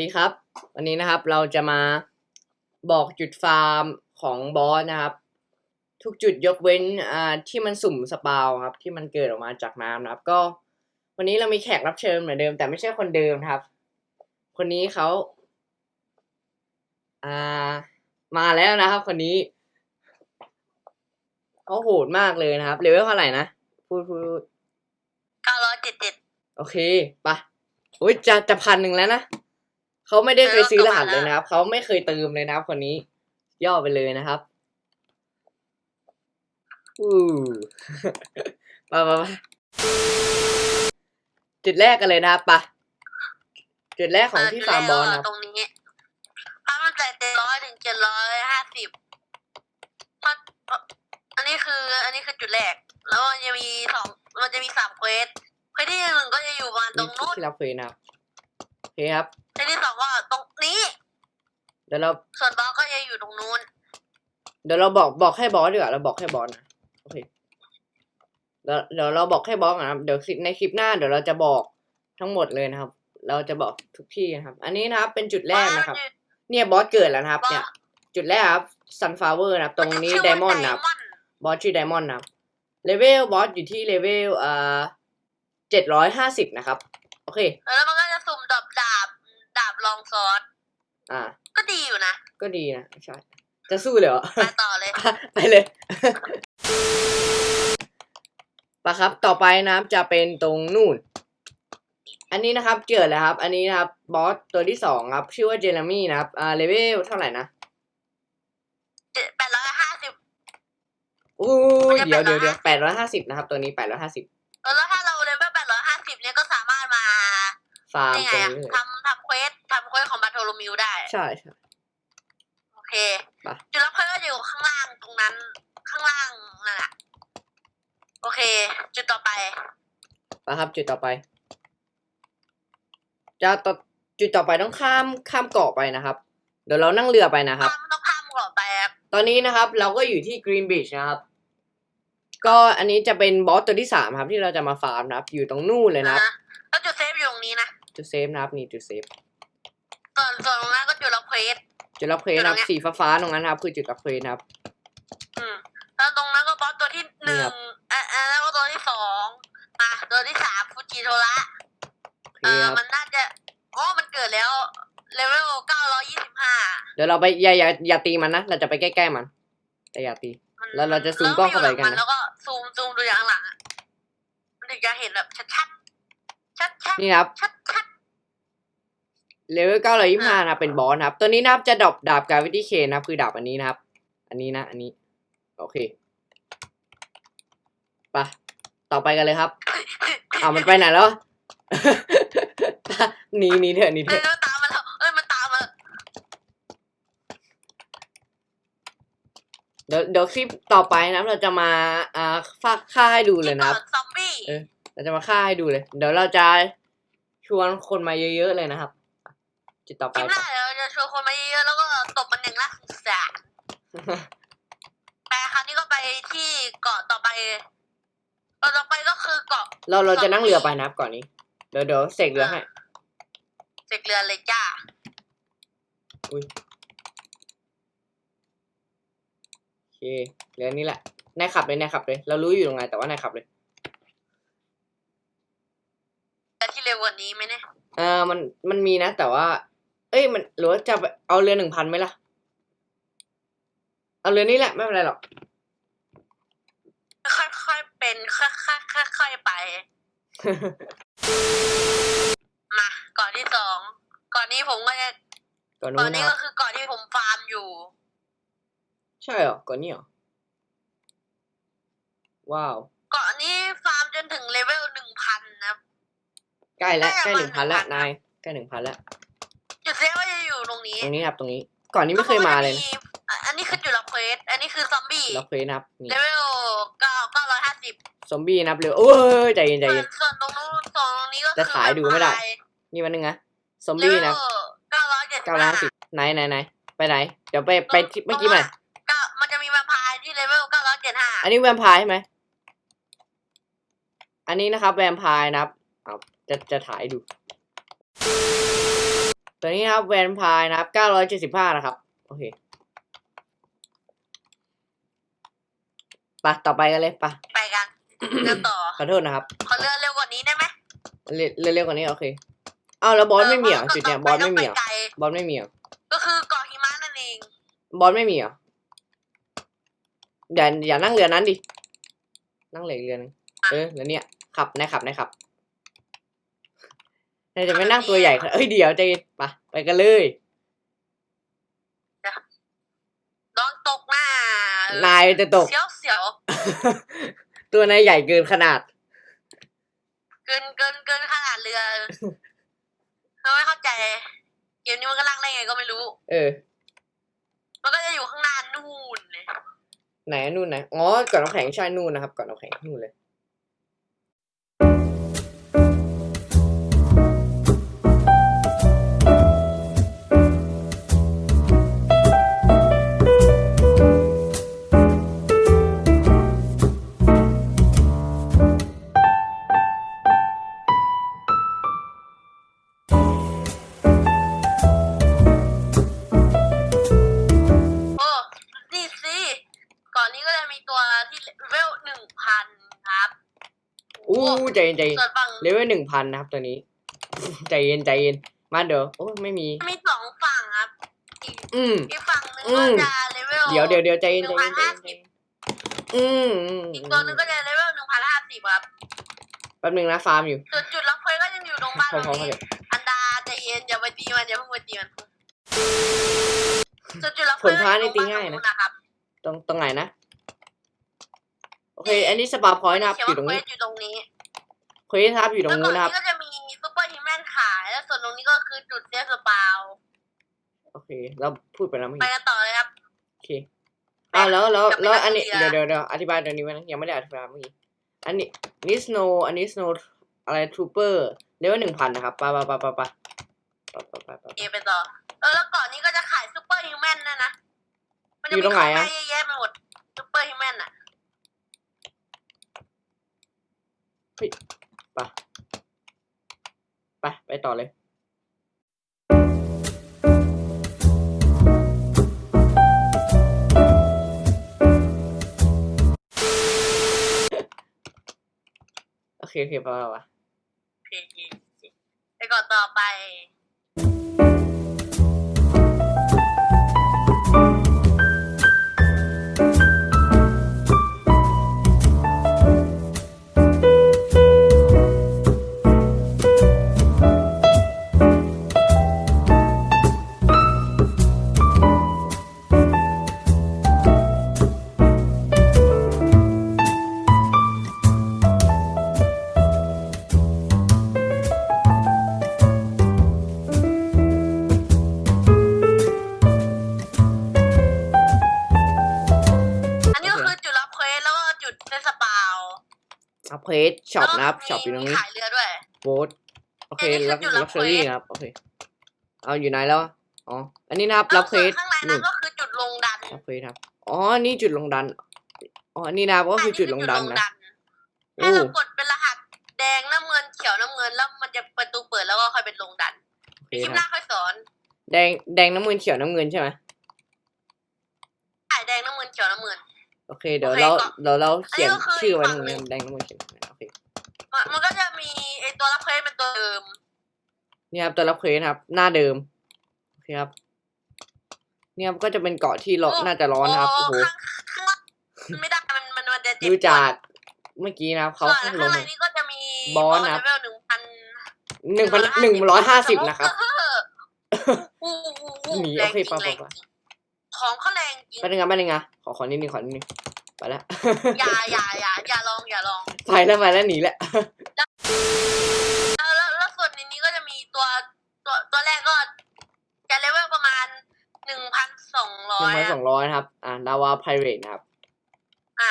ดีครับ วันนี้นะครับเราจะมาบอกจุดฟาร์มของบอสนะครับ ทุกจุดยกเว้นอ่าที่มันสุ่มสปาวครับ ที่มันเกิดออกมาจากน้ำนะครับ ก็ วันนี้เรามีแขกรับเชิญเหมือนเดิม แต่ไม่ใช่คนเดิมนะครับ คนนี้เขาอ่ามาแล้วนะครับ คนนี้เขาโหดมากเลยนะครับเลเวลเท่าไหร่นะพูดพูดพูดเก้าร้อยเจ็ดเจ็ดโอเคไปะอุ้ยจะจะพันหนึ่งแล้วนะ เขาไม่ได้เคยซื้อรหัสเลยนะครับ เขาไม่เคยเติมเลยนะครับ คนนี้ ย่อไปเลยนะครับ อู้ไปไปไปจุดแรกกันเลยนะครับไปะจุดแรกของที่ฟาร์มบอลนะครับตรงนี้ถ้ามันจ่ายเจ็ดร้อยถึงเจ็ดร้อยห้าสิบเพราะเพราะอันนี้คือ อันนี้คือจุดแรก แล้วมันจะมีสองมันจะมีสามเควสเควสที่หนึ่งก็จะอยู่ประมาณตรงนู้นที่รับเฟยนะครับโอเคครับเควสที่สองก็ตรง นี้ เดี๋ยวเรา ส่วนบอสก็จะอยู่ตรงนู้น เดี๋ยวเราบอกบอกให้บอสดีกว่าเราบอกให้บอสนะโอเคเดี๋ยวเดี๋ยวเราบอกให้บอสนะครับเดี๋ยวคลิปในคลิปหน้าเดี๋ยวเราจะบอกทั้งหมดเลยนะครับ เราจะบอกทุกที่นะครับ อันนี้นะครับ เป็นจุดแรกนะครับ เนี่ยบอสเกิดแล้วนะครับ เนี่ย จุดแรกครับ sunflower นะครับ ตรงนี้ไดมอนด์นะครับบอสชื่อไดมอนด์นะครับเลเวลบอสอยู่ที่เลเวลอ่าเจ็ดร้อยห้าสิบนะครับ โอเค แล้วมันก็จะสุ่มดาบดาบดาบ ลองซอสอ่า ก็ดีอยู่นะ ก็ดีนะใช่จะสู้เลยเหรอ ไปต่อเลย ไปเลยปะครับต่อไปนะครับจะเป็นตรงนู่น อันนี้นะครับเจอแล้วครับ อันนี้นะครับบอสตัวที่สองครับ ชื่อว่าเจเรมี่นะครับอ่าเลเวลเท่าไหร่นะแปดร้อยห้าสิบอู้ยมันจะเดี๋ยวเดี๋ยวเดี๋ยว850แปดร้อยห้าสิบนะครับ ตัวนี้แปดร้อยห้าสิบแล้วถ้าเราเลเวลแปดร้อยห้าสิบเนี่ยก็สามารถมาฟาร์มนี่ไงตรงอะนี้เลยทำทำเควสทำเควสของบาโทโลมิวได้ ใช่ใช่โอเคไปจุดรับเควสก็อยู่ข้างล่างตรงนั้น ข้างล่างนั่นแหละโอเค จุดต่อไปปะครับ จุดต่อไป จะต่อจุดต่อไปต้องข้ามข้ามเกาะไปนะครับ เดี๋ยวเรานั่งเรือไปนะครับข้ามต้องข้ามก่อนไปครับตอนนี้นะครับ เราก็อยู่ที่กรีนบีชนะครับ ก็อันนี้จะเป็นบอสตัวที่สามครับ ที่เราจะมาฟาร์มนะครับ อยู่ตรงนู่นเลยนะครับนะแล้วจุดเซฟอยู่ตรงนี้นะ จุดเซฟนะครับนี่จุดเซฟ ส่วนส่วนตรงนั้นก็จุดรับเควส จุดรับเควสนะครับจุดตรงเนี้ยสีฟ้าๆตรงนั้นนะครับ คือจุดรับเควสนะครับ อืมแล้วตรงนั้นก็บอสตัวที่หนึ่นี่ครังบอะอะแล้วก็ตัวที่สองมาตัวที่สามฟูจิโทระโอเคเออครับมันน่าจะอ๋อมันเกิดแล้วเลเวลเก้าร้อยยี่สิบห้าเดี๋ยวเราไปอย่าอย่าอย่าตีมันนะเราจะไปใกล้ๆมัน แต่อย่าตี แล้วเราจะซูมกล้องเข้าไปกันนะแล้วก็ซูมซูมดูอย่างหลังอะมันถึงจะเห็นแบบชัดชัดชัดชัดนี่นะครับชัดชัด เลเวลเก้าร้อยยี่ห้านะครับเป็นบอสนะครับ ตัวนี้นะครับจะดรอปดาบกาวิตี้เคนนะครับ คือดาบอันนี้นะครับ อันนี้นะอันนี้ โอเคไปต่อไปกันเลยครับอ้าวมันไปไหนแล้วหนีหนีเถอะหนีเอ้เถยอะมันตามมาแล้วเอ้ยมันตามมาเดี๋ยวเดี๋ยวคลิปต่อไปนะครับเราจะมาอ่าฟาฆ่าให้ดูเลยนะครับก่อซอมบี้เออเราจะมาฆ่าให้ดูเลย เดี๋ยวเราจะชวนคนมาเยอะๆเลยนะครับ จุดต่อคไปลิปหปะน้าเดี๋ยวเราจะชวนคนมาเยอะๆแล้วก็ตบมันอย่างน่าสงสารแต่คราวนี้ก็ไปที่เกาะต่อไปเกาะต่อไปก็คือเกาะ เราเราจะนั่งเรือไปนะครับก่อนนี้ เดี๋ยวเดี๋ยวเสกเรือให้เสกเรือเลยจ้า อุ้ยโอเคเรือนี้แหละนายขับเลยนายขับเลย เรารู้อยู่ตรงไหนแต่ว่านายขับเลยแต่ที่เร็วกว่านี้ไหมเนี่ยเออมันมันมีนะ แต่ว่า เอ้ยมันหรือว่าจะไปเอาเรือหนึ่งพันไหมล่ะ เอาเรือนี้แหละไม่เป็นไรหรอก ค่อยๆเป็นค่อยๆค่อยๆไป มาก่อนที่สองก่อนนี้ผมก็จะก่อนก่อนู้นนนี้นะคก็รับคือก่อนที่ผมฟาร์มอยู่ ใช่เหรอก่อนนี้เหรอว้าวก่อนนี้ฟาร์มจนถึงเลเวลหนึ่งพันนะครับ ใกล้แล้วได้ใกล้ประมาณหนึ่งพันแล้ว1,000นายใกล้หนึ่งพันแล้ว จุดเซฟก็จะอยู่ตรงนี้ตรงนี้ครับตรงนี้ ก่อนนี้ไม่เคยมาเลยนะอะอันนี้คือจุดรับเควสอันนี้คือซอมบี้เราเคยนับนี่เลเวลเก้าเก้าร้อยห้าสิบซอมบี้นับเร็วโอ้ยใจเย็นใจส่วเย็นนส่วนตรงนู้นตรงนี้ก็คือจะถ่ายดูไม่ได้ นี่มันนึงนะซอมบี้นะเก้าร้อยเจ็ดเก้าล้านสิบไหนไหนไหนไปไหน เดี๋ยวไปไปที่เมื่อกี้มาเก้ามันจะมีแวมไพร์ที่เลเวลเก้าร้อยเจ็ดห้าอันนี้แวมไพร์ใช่ไหมอันนี้นะครับแวมไพร์นะครับเอาจะจะถ่ายดู ตัวนี้นะครับแวนพายนะครับเก้าร้อยเจ็ดสิบห้านะครับ โอเคไปะต่อไปกันเลยไปะไปกันเดินต่อขอโทษนะครับขอเรือเร็วกว่านี้ได้ไหมเร็วเร็วๆกว่านี้โอเคอ้าวแล้วบอสไม่มีเหรอจุดเนี้ยบอสไม่มีเหรอต้งปไกลบอสไม่มีเหรอก็คือเกาะหิมะนั่นเองบอสไม่มีเหรออย่าอย่านั่งเรือนั้นดินั่งเหลืออกเรือนึงเออแล้วเนี่ยขับนายขับนายขับ นายจะไม่นั่งตัวใหญ่ขนาดเอ้ยเดี๋ยวใจเย็นไปไปกันเลยลองตกหน้านายจะตก เสียวเสียวตัวนายใหญ่เกินขนาด เกินเกินเกินขนาดเรือเราไม่เข้าใจ เกมนี้มันก็นั่งได้ไงก็ไม่รู้ เออ มันก็จะอยู่ข้างหน้านู่นเลยไหนอะนู่นไหนอ๋อก่อนน้ำแข็งใช่นู่นนะครับก่อนน้ำแข็งนู่นเลย ใจเย็นใจเย็นส่วนฝั่งเลเวลหนึ่งพันนะครับตัวนี้ ใจเย็นใจเย็นมาเดี๋ยวโอ้ไม่มี มีสองฝั่งครับอีกอืม อีกฝั่งหนึ่งอืก็ม จะเลเวลเดี๋ยวเดี๋ยวเดี๋ยวใจเย็นใจเย็นใจเย็น1,050ใจเย็นอืมอืมอีกตัวหนึงก็จะเลเวลหนึ่งพันห้าสิบครับแป๊บนึงนะฟาร์มอยู่จุดจุดล็อกเควสก็ยังอยู่ตรงบ้านพตอรงพอพอนี้เดี๋ยวอันดาใจเย็นอย่าไปตีมันอย่าเพิ่งไปตีมันจุดจุดล็อกผลพระนี่ตีง่ายนะนะครับตรงตรงไหนนะ โอเค อันนี้สปาพอยต์นะครับเขียนอยู่ตรงว่าเควนี้สอยู่ตรงนี้ เควสครับอยู่ตรงแล้วก่นู้อนนนะครับ นี้ก็จะมีซูเปอร์ฮิวแมนขาย แล้วส่วนตรงนี้ก็คือจุดเซฟสปาวโอเค เราพูดไปแล้วเมื่อไปกี้กันต่อเลยครับ โอเคอ้าวแล้วแล้วกลับไปแล้วนั่งอันนี้เรือเดี๋ยวเดี๋ยวเดี๋ยวอธิบายตรงนี้ไว้นะยังไม่ได้อธิบายเมื่อกี้อันนี้นี่สโนอันนี้สโนอะไรทรูเปอร์เลเวลหนึ่งพันนะครับไปไปไปไปไปไปไปไปไป เอไปต่อ เออแล้วก่อนนี้ก็จะขายซูเปอร์ฮิวแมนนะนะ มัจะอยู่ตรงไหนอะมีขงด้เยอะแยะไปหมดซูเปอร์ฮิวแมนอะ ไปไปไปต่อเลยโอเคโอเคไปไปไปเพจไปก่อนต่อไป อัพเพจช็อปนะครับช็อปอยู่ตรงนี้มีขายเรือด้วยโบสโอเคอันนี้คือรับจุดรัรับบเชอรี่เควสนะครับ โอเค เอาอยู่ไหนแล้วอะอ๋อ อันนี้นะครับ รับเควสแล้วส่วนข้างในนู่นั้นนก็คือจุดลงดันรับเควสครับ อ๋อ นี่จุดลงดัน อ๋ออันนี้นะครับก็คือจุดลงดันนะ ให้เรากดเป็นรหัสแดงน้ำเงินเขียวน้ำเงินแล้วมันจะประตูเปิดแล้วก็ค่อยเป็นลงดันโอเคคลิปคหรัน้าบค่อยสอนแดง แดงน้ำเงินเขียวน้ำเงินใช่ไหมถ่ายแดงน้ำเงินเขียวน้ำเงิน โอเค เดี๋ยวโอเคเราก็เดี๋ยวเราเขียนอันนี้ก็คือชื่อไว้อีกตฝั่รงงหนึ่นี้งแดงน้ำเงินเขียว มันมันก็จะมีไอตัวรับเควสเป็นตัวเดิมนี่ครับตัวรับเควสครับ หน้าเดิมโอเคครับ เนี่ยครับก็จะเป็นเกาะที่ร้อนโอ้ น่าจะร้อนนะครับโอ้โหข้างข้างล่างมันไม่ได้มันมันมันจะเจ็บดูจากเมื่อกี้นะครับส่เขาวนข้างลข้างง ในนี้ก็จะมีบอสนะครับเลเวลหนึ่งพันหนึ่งพันหนึ่งร้อยห้าสิบนะครับอู้อู้อู้หนีแรงโอเคจริงไปไปแรงไปจริงของเขาแรงจริง ไปหนึ่งครับไปหนึ่งอะขอขอนิดนึงขอนิดนึง ไปแล้วอย่าอย่าอย่าอย่าลองอย่าลองไปแล้วไปแล้วหนีแล้วแล้วแล้วแล้วส่วนในนี้ก็จะมีตัวตัวตัวแรกก็จะเลเวลประมาณหนึ่งพันสองร้หอนึ่งยพันสองร้อยนะครับ อ่าดาวาไพเรตนะครับ อะ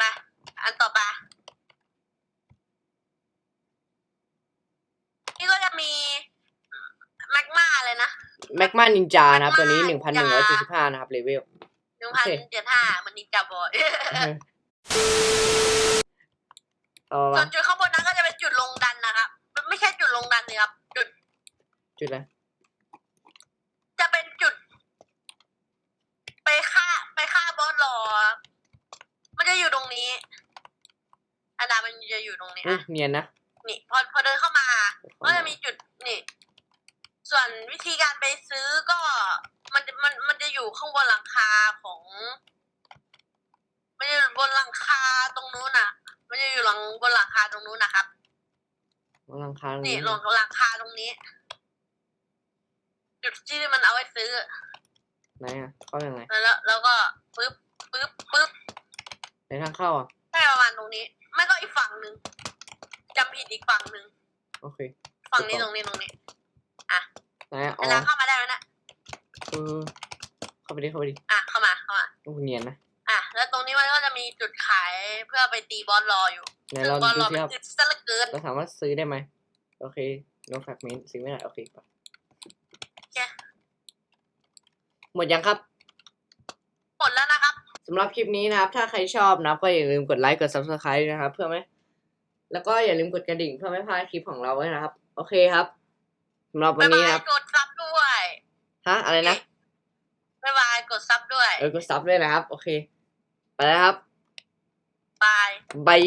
มาอันต่อไปนี่ก็จะมีแมกมาเลยนะ แมกมานินจานะครับ ตัวนี้ห Magma นึ่งพันหนึ่งร้อยเจ็ดสิบห้านะครับเลเวลหนึ่ง พันเจ็ดห้ามันนินจาบอยเอาส่วมานจุดข้างบนนั้นก็จะเป็นจุดลงดันนะครับมันไม่ใช่จุดลงดันเลยครับ จุดจุดอะไรจะเป็นจุด ไปฆ่า ไปฆ่าบอสรอมันจะอยู่ตรงนี้อันดามันจะอยู่ตรงนี้อุ้ยอะเนียนนะ นี่พอพอเดินเข้ามา ก็จะมีจุดนี่ ส่วนวิธีการไปซื้อก็ มันจะมันมันจะอยู่ข้างบนหลังคาของมันจะอยู่บนหลังคาตรงนู้นน่ะ มันจะอยู่หลังบนหลังคาตรงนู้นนะครับหลังคาตรงนี่นี้หลังหลังคาตรงนี้ จุดที่มันเอาไว้ซื้อ ไหนอะเข้ายังไงแล้ว แล้วก็ปึ๊บปึ๊บปึ๊บในทางเข้าอะแค่ประมาณตรงนี้ ไม่ก็อีกฝั่งหนึ่งจำผิดอีกฝั่งหนึ่งโอเค ฝั่งนี้ถูกตต้รองงนี้ตรงนี้ ไหนอะอ๋เวอลาเข้ามาได้ไหมนะ เออเข้าไปดิเข้าไปดิอะเข้ามาเข้ามาโอ้เนียนนะ อะแล้วตรงนี้มันก็จะมีจุดขายเพื่อไปตีบอลรออยู่ไหนซึ่งเราบอลดูรอสิมันครับอึดซะเหลือเกิน เราสามารถซื้อได้ไหมโอเค no fragment ซื้อไม่ได้โอเคไปหมดยังครับ หมดแล้วนะครับ สำหรับคลิปนี้นะครับ ถ้าใครชอบนะครับก็อย่าลืมกดไลค์ กด subscribe นะครับ เพื่อไม่ แล้วก็อย่าลืมกดกระดิ่งเพื่อไม่พลาดคลิปของเราด้วยนะครับ โอเคครับ สำหรับวันบ๊ายนี้บายนะครับ กดซับด้วย ฮะอะไรนะบ๊ายบายกดซับด้วย เออกดซับด้วยนะครับ โอเค ไปแล้วครับ บาย บาย